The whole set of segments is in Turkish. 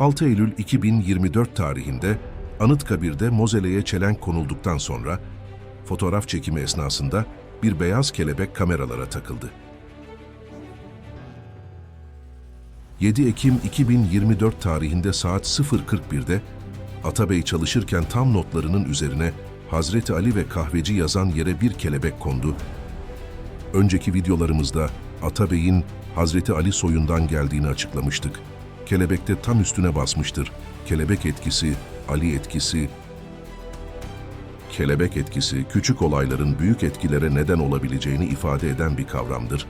6 Eylül 2024 tarihinde Anıtkabir'de mozeleye çelenk konulduktan sonra fotoğraf çekimi esnasında bir beyaz kelebek kameralara takıldı. 7 Ekim 2024 tarihinde saat 0.41'de Atabey çalışırken tam notlarının üzerine Hazreti Ali ve kahveci yazan yere bir kelebek kondu. Önceki videolarımızda Atabey'in Hazreti Ali soyundan geldiğini açıklamıştık. Kelebek de tam üstüne basmıştır. Kelebek etkisi, Ali etkisi, kelebek etkisi küçük olayların büyük etkilere neden olabileceğini ifade eden bir kavramdır.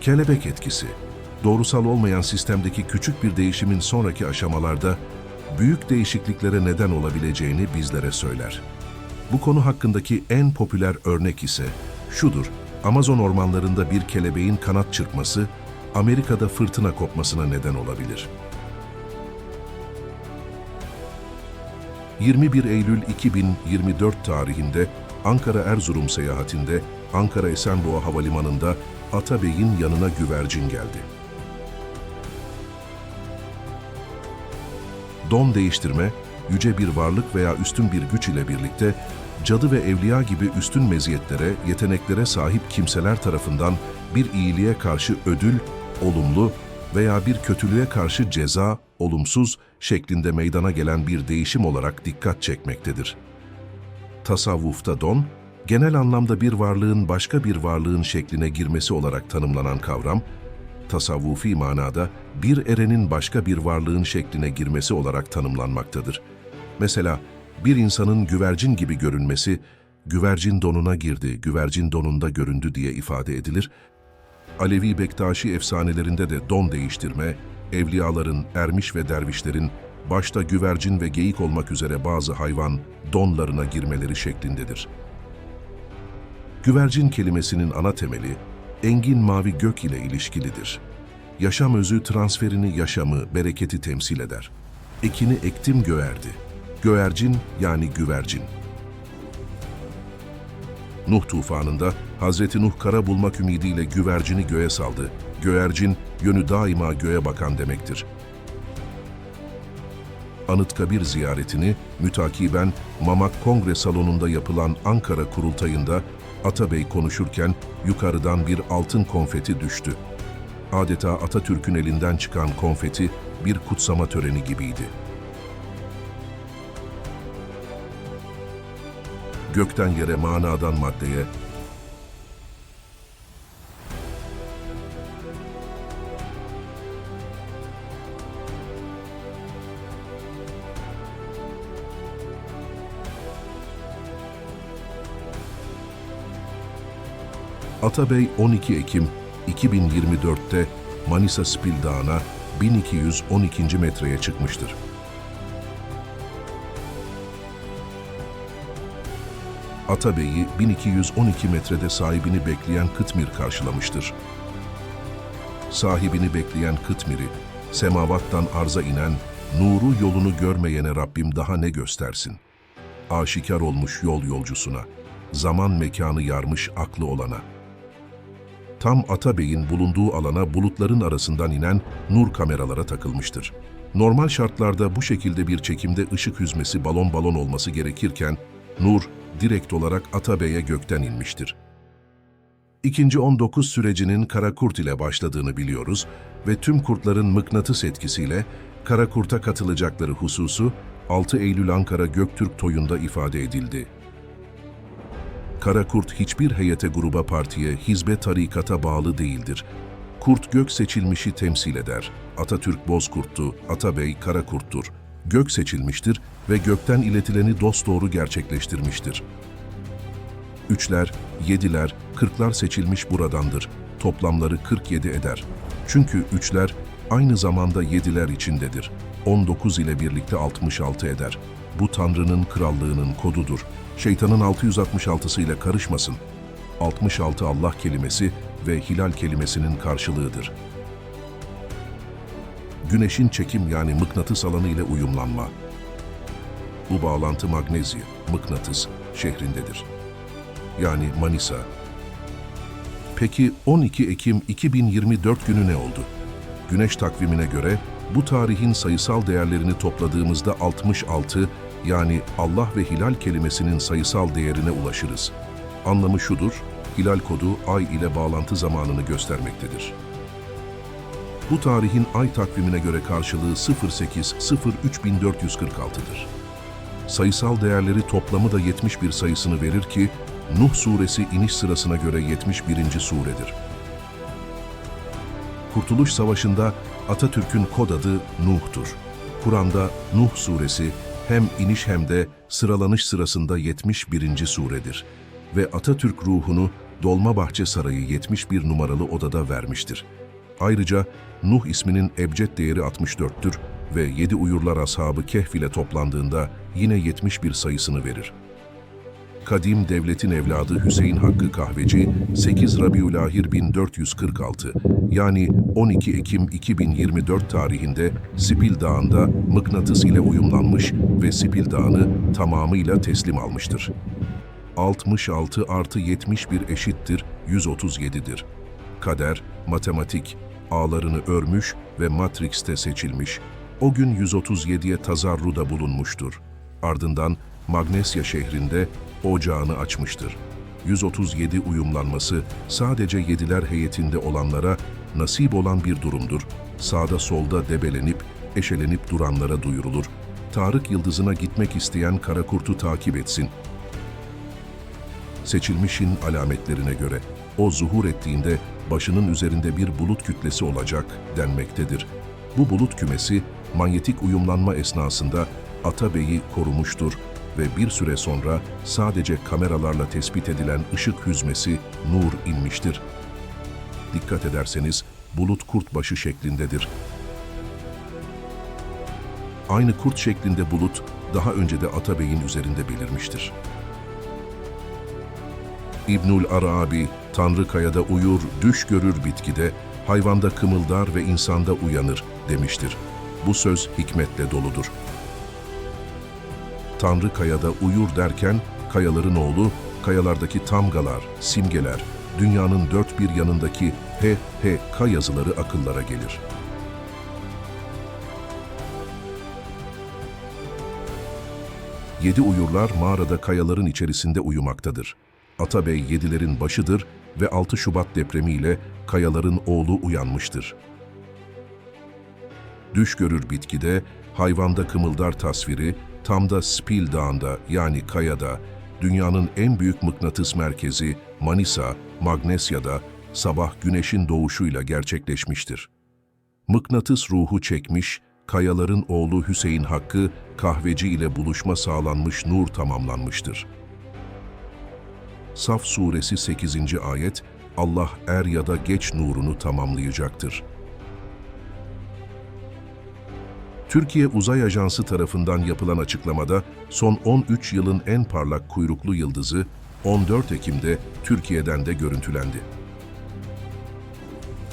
Kelebek etkisi, doğrusal olmayan sistemdeki küçük bir değişimin sonraki aşamalarda büyük değişikliklere neden olabileceğini bizlere söyler. Bu konu hakkındaki en popüler örnek ise şudur. Amazon ormanlarında bir kelebeğin kanat çırpması, Amerika'da fırtına kopmasına neden olabilir. 21 Eylül 2024 tarihinde Ankara-Erzurum seyahatinde Ankara Esenboğa Havalimanı'nda Atabey'in yanına güvercin geldi. Don değiştirme, yüce bir varlık veya üstün bir güç ile birlikte cadı ve evliya gibi üstün meziyetlere, yeteneklere sahip kimseler tarafından bir iyiliğe karşı ödül, olumlu veya bir kötülüğe karşı ceza, olumsuz şeklinde meydana gelen bir değişim olarak dikkat çekmektedir. Tasavvufta don, genel anlamda bir varlığın başka bir varlığın şekline girmesi olarak tanımlanan kavram, tasavvufi manada bir erenin başka bir varlığın şekline girmesi olarak tanımlanmaktadır. Mesela bir insanın güvercin gibi görünmesi, güvercin donuna girdi, güvercin donunda göründü diye ifade edilir. Alevi Bektaşi efsanelerinde de don değiştirme, evliyaların, ermiş ve dervişlerin başta güvercin ve geyik olmak üzere bazı hayvan donlarına girmeleri şeklindedir. Güvercin kelimesinin ana temeli, engin mavi gök ile ilişkilidir. Yaşam özü transferini, yaşamı, bereketi temsil eder. Ekini ektim göğerdi. Göğercin yani güvercin. Nuh tufanında Hazreti Nuh kara bulmak ümidiyle güvercini göğe saldı. Göğercin, yönü daima göğe bakan demektir. Anıtkabir ziyaretini mütakiben Mamak Kongre Salonu'nda yapılan Ankara kurultayında Atabey konuşurken yukarıdan bir altın konfeti düştü. Adeta Atatürk'ün elinden çıkan konfeti bir kutsama töreni gibiydi. Gökten yere, manadan maddeye, Atabey 12 Ekim 2024'te Manisa Spil Dağı'na 1212. metreye çıkmıştır. Atabey'i 1212 metrede sahibini bekleyen Kıtmir karşılamıştır. Sahibini bekleyen Kıtmir'i, semavattan arza inen, nuru yolunu görmeyene Rabbim daha ne göstersin? Aşikar olmuş yol yolcusuna, zaman mekanı yarmış aklı olana.'' tam Atabey'in bulunduğu alana bulutların arasından inen nur kameralara takılmıştır. Normal şartlarda bu şekilde bir çekimde ışık hüzmesi balon balon olması gerekirken nur direkt olarak Atabey'e gökten inmiştir. İkinci 19 sürecinin kara kurt ile başladığını biliyoruz ve tüm kurtların mıknatıs etkisiyle kara kurta katılacakları hususu 6 Eylül Ankara Göktürk Toyu'nda ifade edildi. Karakurt hiçbir heyete gruba partiye, hizbe tarikata bağlı değildir. Kurt gök seçilmişi temsil eder. Atatürk Bozkurt'tu, Atabey Karakurt'tur. Gök seçilmiştir ve gökten iletileni dosdoğru gerçekleştirmiştir. Üçler, yediler, kırklar seçilmiş buradandır. Toplamları 47 eder. Çünkü üçler aynı zamanda yediler içindedir. 19 ile birlikte 66 eder. Bu Tanrı'nın krallığının kodudur şeytanın 666'sıyla karışmasın. 66 Allah kelimesi ve hilal kelimesinin karşılığıdır. Güneşin çekim yani mıknatıs alanı ile uyumlanma. Bu bağlantı Magnezya, mıknatıs şehrindedir. Yani Manisa. Peki 12 Ekim 2024 günü ne oldu? Güneş takvimine göre Bu tarihin sayısal değerlerini topladığımızda 66 yani Allah ve hilal kelimesinin sayısal değerine ulaşırız. Anlamı şudur, hilal kodu ay ile bağlantı zamanını göstermektedir. Bu tarihin ay takvimine göre karşılığı 08.03.446'dır. Sayısal değerleri toplamı da 71 sayısını verir ki, Nuh suresi iniş sırasına göre 71. suredir. Kurtuluş Savaşı'nda Atatürk'ün kod adı Nuh'tur. Kur'an'da Nuh suresi hem iniş hem de sıralanış sırasında 71. suredir. Ve Atatürk ruhunu Dolmabahçe Sarayı 71 numaralı odada vermiştir. Ayrıca Nuh isminin ebced değeri 64'tür ve yedi uyurlar ashabı Kehf ile toplandığında yine 71 sayısını verir. Kadim devletin evladı Hüseyin Hakkı Kahveci 8 Rabiülahir 1446 yani 12 Ekim 2024 tarihinde Sipil Dağı'nda mıknatıs ile uyumlanmış ve Sipil Dağı'nı tamamıyla teslim almıştır. 66 artı 71 eşittir 137'dir. Kader, matematik, ağlarını örmüş ve Matrix'te seçilmiş. O gün 137'ye tazarruda bulunmuştur. Ardından Magnesya şehrinde ocağını açmıştır. 137 uyumlanması sadece yediler heyetinde olanlara nasip olan bir durumdur. Sağda solda debelenip, eşelenip duranlara duyurulur. Tarık yıldızına gitmek isteyen kara kurtu takip etsin. Seçilmişin alametlerine göre o zuhur ettiğinde başının üzerinde bir bulut kütlesi olacak denmektedir. Bu bulut kümesi manyetik uyumlanma esnasında Atabey'i korumuştur ve bir süre sonra sadece kameralarla tespit edilen ışık hüzmesi nur inmiştir. Dikkat ederseniz bulut kurt başı şeklindedir. Aynı kurt şeklinde bulut daha önce de Atabey'in üzerinde belirmiştir. İbnül Arabi, Tanrı kayada uyur, düş görür bitkide, hayvanda kımıldar ve insanda uyanır demiştir. Bu söz hikmetle doludur. Tanrı kayada uyur derken, kayaların oğlu, kayalardaki tamgalar, simgeler, dünyanın dört bir yanındaki H, H, K yazıları akıllara gelir. Yedi uyurlar mağarada kayaların içerisinde uyumaktadır. Atabey yedilerin başıdır ve 6 Şubat depremiyle kayaların oğlu uyanmıştır. Düş görür bitkide, hayvanda kımıldar tasviri, tam da Spil Dağı'nda yani kayada, dünyanın en büyük mıknatıs merkezi Manisa, Magnesya'da sabah güneşin doğuşuyla gerçekleşmiştir. Mıknatıs ruhu çekmiş, kayaların oğlu Hüseyin Hakkı kahveci ile buluşma sağlanmış nur tamamlanmıştır. Saf suresi 8. ayet Allah er ya da geç nurunu tamamlayacaktır. Türkiye Uzay Ajansı tarafından yapılan açıklamada son 13 yılın en parlak kuyruklu yıldızı 14 Ekim'de Türkiye'den de görüntülendi.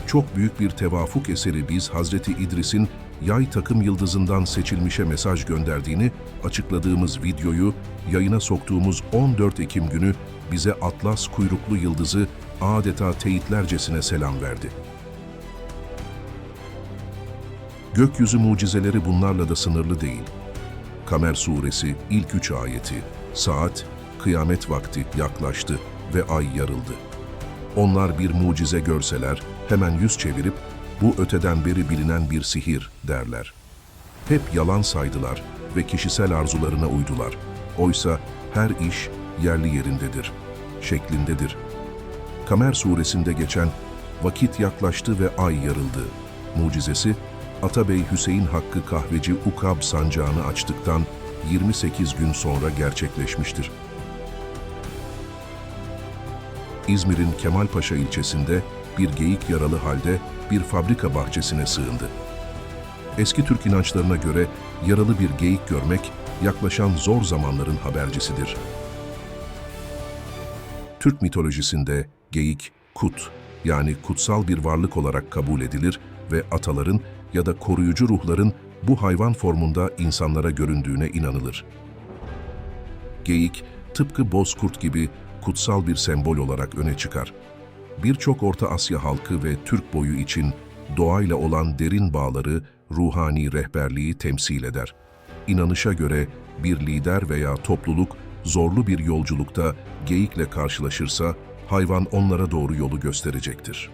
Çok büyük bir tevafuk eseri biz Hazreti İdris'in yay takım yıldızından seçilmişe mesaj gönderdiğini açıkladığımız videoyu yayına soktuğumuz 14 Ekim günü bize Atlas kuyruklu yıldızı adeta teyitlercesine selam verdi. Gökyüzü mucizeleri bunlarla da sınırlı değil. Kamer suresi ilk üç ayeti, saat, kıyamet vakti yaklaştı ve ay yarıldı. Onlar bir mucize görseler hemen yüz çevirip bu öteden beri bilinen bir sihir derler. Hep yalan saydılar ve kişisel arzularına uydular. Oysa her iş yerli yerindedir, şeklindedir. Kamer suresinde geçen vakit yaklaştı ve ay yarıldı. Mucizesi Atabey Hüseyin Hakkı Kahveci Ukab sancağını açtıktan 28 gün sonra gerçekleşmiştir. İzmir'in Kemalpaşa ilçesinde bir geyik yaralı halde bir fabrika bahçesine sığındı. Eski Türk inançlarına göre yaralı bir geyik görmek yaklaşan zor zamanların habercisidir. Türk mitolojisinde geyik, kut yani kutsal bir varlık olarak kabul edilir ve ataların ya da koruyucu ruhların bu hayvan formunda insanlara göründüğüne inanılır. Geyik, tıpkı bozkurt gibi kutsal bir sembol olarak öne çıkar. Birçok Orta Asya halkı ve Türk boyu için doğayla olan derin bağları, ruhani rehberliği temsil eder. İnanışa göre bir lider veya topluluk zorlu bir yolculukta geyikle karşılaşırsa hayvan onlara doğru yolu gösterecektir.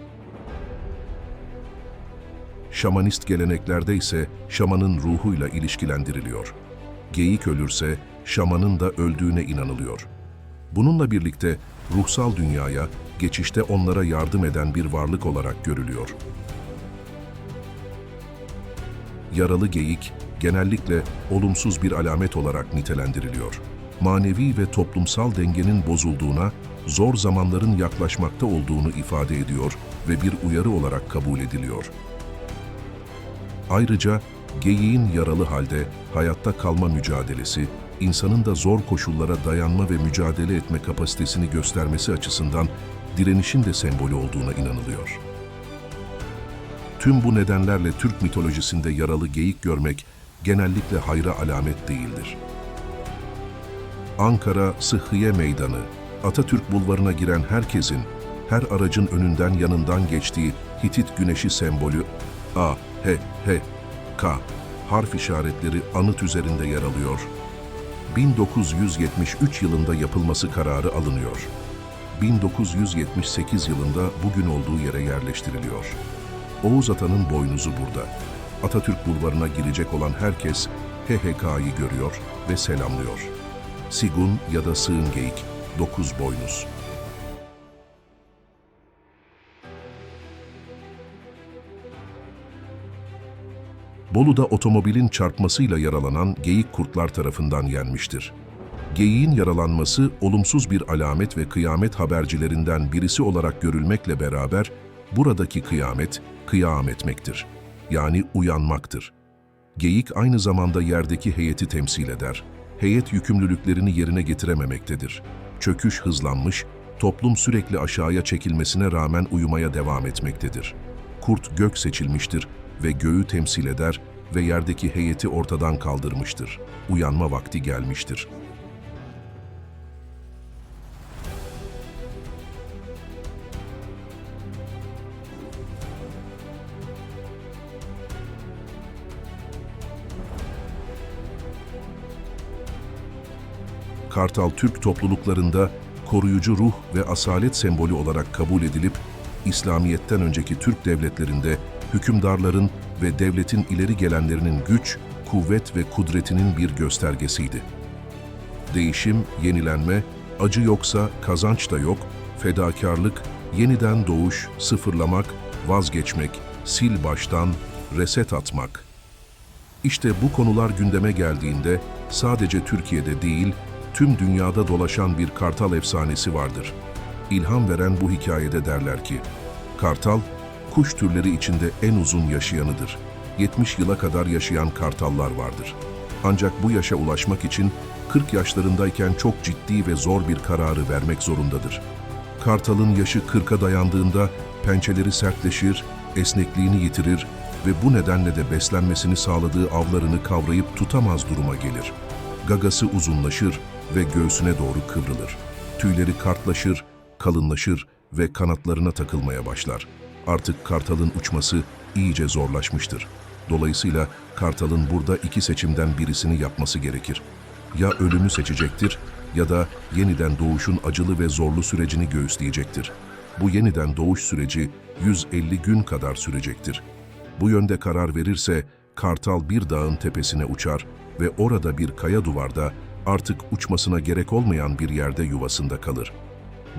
Şamanist geleneklerde ise şamanın ruhuyla ilişkilendiriliyor. Geyik ölürse şamanın da öldüğüne inanılıyor. Bununla birlikte ruhsal dünyaya geçişte onlara yardım eden bir varlık olarak görülüyor. Yaralı geyik genellikle olumsuz bir alamet olarak nitelendiriliyor. Manevi ve toplumsal dengenin bozulduğuna, zor zamanların yaklaşmakta olduğunu ifade ediyor ve bir uyarı olarak kabul ediliyor. Ayrıca geyiğin yaralı halde hayatta kalma mücadelesi, insanın da zor koşullara dayanma ve mücadele etme kapasitesini göstermesi açısından direnişin de sembolü olduğuna inanılıyor. Tüm bu nedenlerle Türk mitolojisinde yaralı geyik görmek genellikle hayra alamet değildir. Ankara Sıhhiye Meydanı, Atatürk Bulvarı'na giren herkesin, her aracın önünden yanından geçtiği Hitit güneşi sembolü A, H, H, K harf işaretleri anıt üzerinde yer alıyor. 1973 yılında yapılması kararı alınıyor. 1978 yılında bugün olduğu yere yerleştiriliyor. Oğuz Atan'ın boynuzu burada. Atatürk Bulvarı'na girecek olan herkes HHK'yı görüyor ve selamlıyor. Sigun ya da sığın geyik, dokuz boynuz. Bolu'da otomobilin çarpmasıyla yaralanan geyik kurtlar tarafından yenmiştir. Geyiğin yaralanması olumsuz bir alamet ve kıyamet habercilerinden birisi olarak görülmekle beraber buradaki kıyamet, kıyam etmektir. Yani uyanmaktır. Geyik aynı zamanda yerdeki heyeti temsil eder. Heyet yükümlülüklerini yerine getirememektedir. Çöküş hızlanmış, toplum sürekli aşağıya çekilmesine rağmen uyumaya devam etmektedir. Kurt gök seçilmiştir ve göğü temsil eder ve yerdeki heyeti ortadan kaldırmıştır. Uyanma vakti gelmiştir. Kartal Türk topluluklarında koruyucu ruh ve asalet sembolü olarak kabul edilip, İslamiyet'ten önceki Türk devletlerinde hükümdarların ve devletin ileri gelenlerinin güç, kuvvet ve kudretinin bir göstergesiydi. Değişim, yenilenme, acı yoksa kazanç da yok, fedakarlık, yeniden doğuş, sıfırlamak, vazgeçmek, sil baştan, reset atmak. İşte bu konular gündeme geldiğinde sadece Türkiye'de değil, tüm dünyada dolaşan bir kartal efsanesi vardır. İlham veren bu hikayede derler ki, kartal, kuş türleri içinde en uzun yaşayanıdır. 70 yıla kadar yaşayan kartallar vardır. Ancak bu yaşa ulaşmak için 40 yaşlarındayken çok ciddi ve zor bir kararı vermek zorundadır. Kartalın yaşı 40'a dayandığında pençeleri sertleşir, esnekliğini yitirir ve bu nedenle de beslenmesini sağladığı avlarını kavrayıp tutamaz duruma gelir. Gagası uzunlaşır ve göğsüne doğru kıvrılır. Tüyleri kartlaşır, kalınlaşır ve kanatlarına takılmaya başlar. Artık kartalın uçması iyice zorlaşmıştır. Dolayısıyla kartalın burada iki seçimden birisini yapması gerekir. Ya ölümü seçecektir ya da yeniden doğuşun acılı ve zorlu sürecini göğüsleyecektir. Bu yeniden doğuş süreci 150 gün kadar sürecektir. Bu yönde karar verirse kartal bir dağın tepesine uçar ve orada bir kaya duvarda artık uçmasına gerek olmayan bir yerde yuvasında kalır.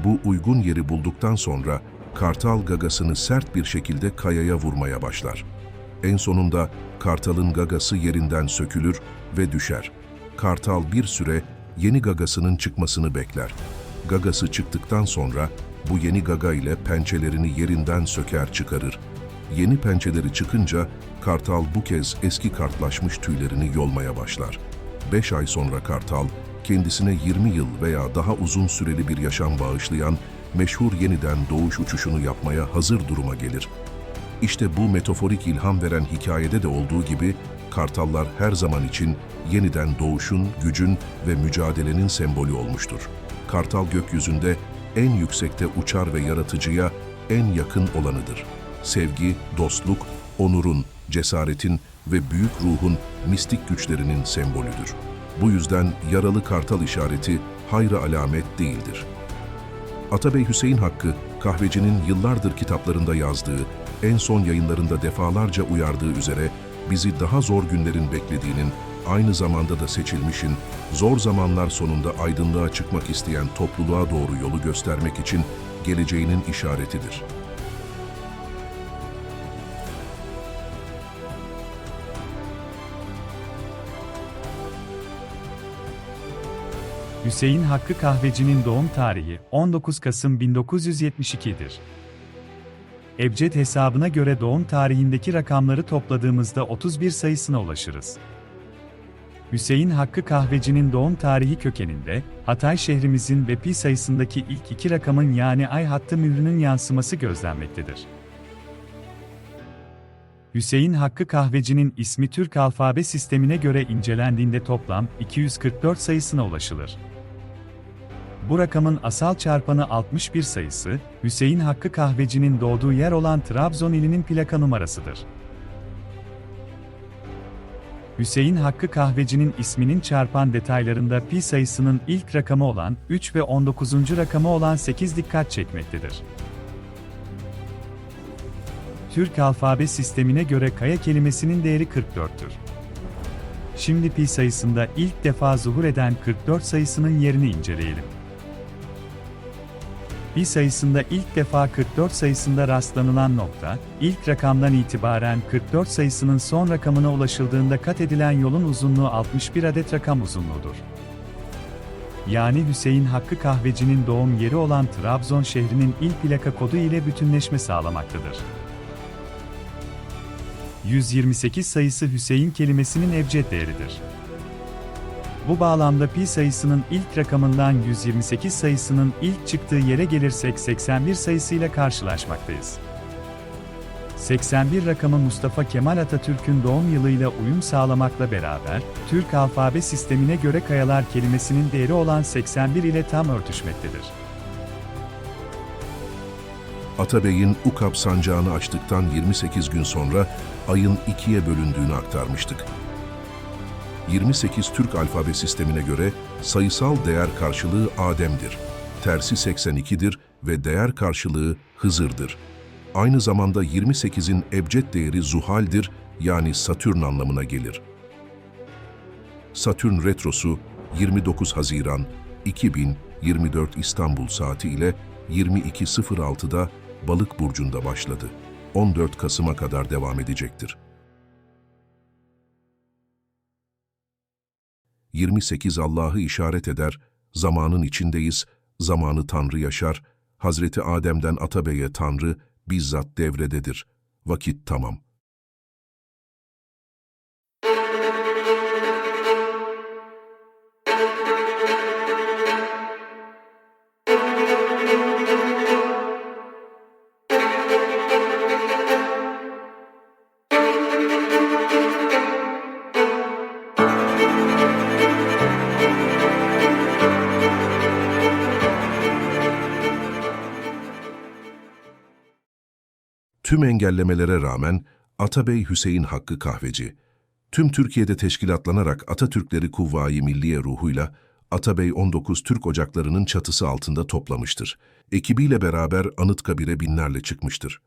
Bu uygun yeri bulduktan sonra kartal gagasını sert bir şekilde kayaya vurmaya başlar. En sonunda kartalın gagası yerinden sökülür ve düşer. Kartal bir süre yeni gagasının çıkmasını bekler. Gagası çıktıktan sonra bu yeni gaga ile pençelerini yerinden söker çıkarır. Yeni pençeleri çıkınca kartal bu kez eski kartlaşmış tüylerini yolmaya başlar. Beş ay sonra kartal kendisine 20 yıl veya daha uzun süreli bir yaşam bağışlayan meşhur yeniden doğuş uçuşunu yapmaya hazır duruma gelir. İşte bu metaforik ilham veren hikayede de olduğu gibi kartallar her zaman için yeniden doğuşun, gücün ve mücadelenin sembolü olmuştur. Kartal gökyüzünde en yüksekte uçar ve yaratıcıya en yakın olanıdır. Sevgi, dostluk, onurun, cesaretin ve büyük ruhun mistik güçlerinin sembolüdür. Bu yüzden yaralı kartal işareti hayra alamet değildir. Atabey Hüseyin Hakkı, kahvecinin yıllardır kitaplarında yazdığı, en son yayınlarında defalarca uyardığı üzere bizi daha zor günlerin beklediğinin, aynı zamanda da seçilmişin, zor zamanlar sonunda aydınlığa çıkmak isteyen topluluğa doğru yolu göstermek için geleceğinin işaretidir. Hüseyin Hakkı Kahveci'nin doğum tarihi 19 Kasım 1972'dir. Ebced hesabına göre doğum tarihindeki rakamları topladığımızda 31 sayısına ulaşırız. Hüseyin Hakkı Kahveci'nin doğum tarihi kökeninde, Hatay şehrimizin ve pi sayısındaki ilk iki rakamın yani ay hattı mührünün yansıması gözlenmektedir. Hüseyin Hakkı Kahveci'nin ismi Türk alfabe sistemine göre incelendiğinde toplam 244 sayısına ulaşılır. Bu rakamın asal çarpanı 61 sayısı, Hüseyin Hakkı Kahveci'nin doğduğu yer olan Trabzon ilinin plaka numarasıdır. Hüseyin Hakkı Kahveci'nin isminin çarpan detaylarında pi sayısının ilk rakamı olan 3 ve 19. rakamı olan 8 dikkat çekmektedir. Türk alfabe sistemine göre kaya kelimesinin değeri 44'tür. Şimdi pi sayısında ilk defa zuhur eden 44 sayısının yerini inceleyelim. Pi sayısında ilk defa 44 sayısında rastlanılan nokta, ilk rakamdan itibaren 44 sayısının son rakamına ulaşıldığında kat edilen yolun uzunluğu 61 adet rakam uzunluğudur. Yani Hüseyin Hakkı Kahveci'nin doğum yeri olan Trabzon şehrinin il plaka kodu ile bütünleşme sağlamaktadır. 128 sayısı Hüseyin kelimesinin ebced değeridir. Bu bağlamda pi sayısının ilk rakamından 128 sayısının ilk çıktığı yere gelirsek 81 sayısıyla karşılaşmaktayız. 81 rakamı Mustafa Kemal Atatürk'ün doğum yılıyla uyum sağlamakla beraber, Türk alfabe sistemine göre kayalar kelimesinin değeri olan 81 ile tam örtüşmektedir. Atabey'in Ukap sancağını açtıktan 28 gün sonra ayın ikiye bölündüğünü aktarmıştık. 28 Türk alfabe sistemine göre sayısal değer karşılığı Adem'dir. Tersi 82'dir ve değer karşılığı Hızır'dır. Aynı zamanda 28'in ebced değeri Zuhal'dir yani Satürn anlamına gelir. Satürn retrosu 29 Haziran 2024 İstanbul saati ile 22.06'da Balık burcunda başladı. 14 Kasım'a kadar devam edecektir. 28 Allah'ı işaret eder, zamanın içindeyiz, zamanı Tanrı yaşar, Hazreti Adem'den Atabey'e Tanrı bizzat devrededir. Vakit tamam. Tüm engellemelere rağmen Atabey Hüseyin Hakkı Kahveci, tüm Türkiye'de teşkilatlanarak Atatürkleri Kuvvayi Milliye ruhuyla Atabey 19 Türk Ocakları'nın çatısı altında toplamıştır. Ekibiyle beraber Anıtkabir'e binlerle çıkmıştır.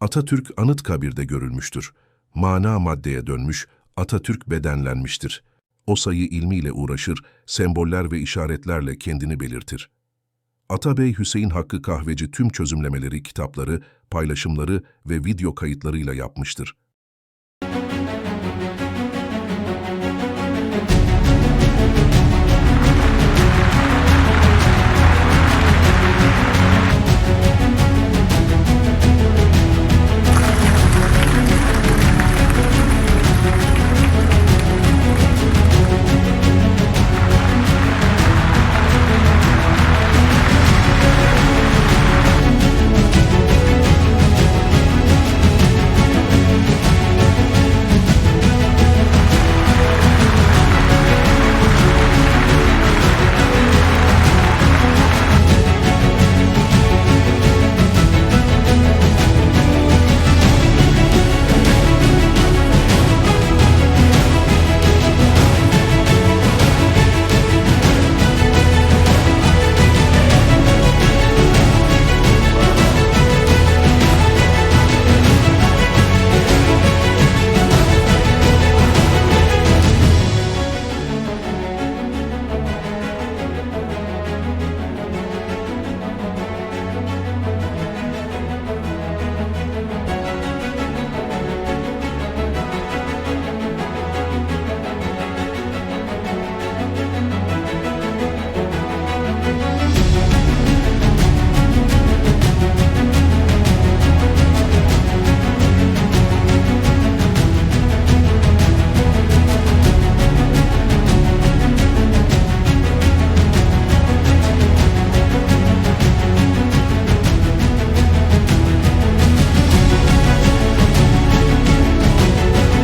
Atatürk Anıtkabir'de görülmüştür. Mana maddeye dönmüş, Atatürk bedenlenmiştir. O sayı ilmiyle uğraşır, semboller ve işaretlerle kendini belirtir. Atabey Hüseyin Hakkı Kahveci tüm çözümlemeleri, kitapları, paylaşımları ve video kayıtlarıyla yapmıştır.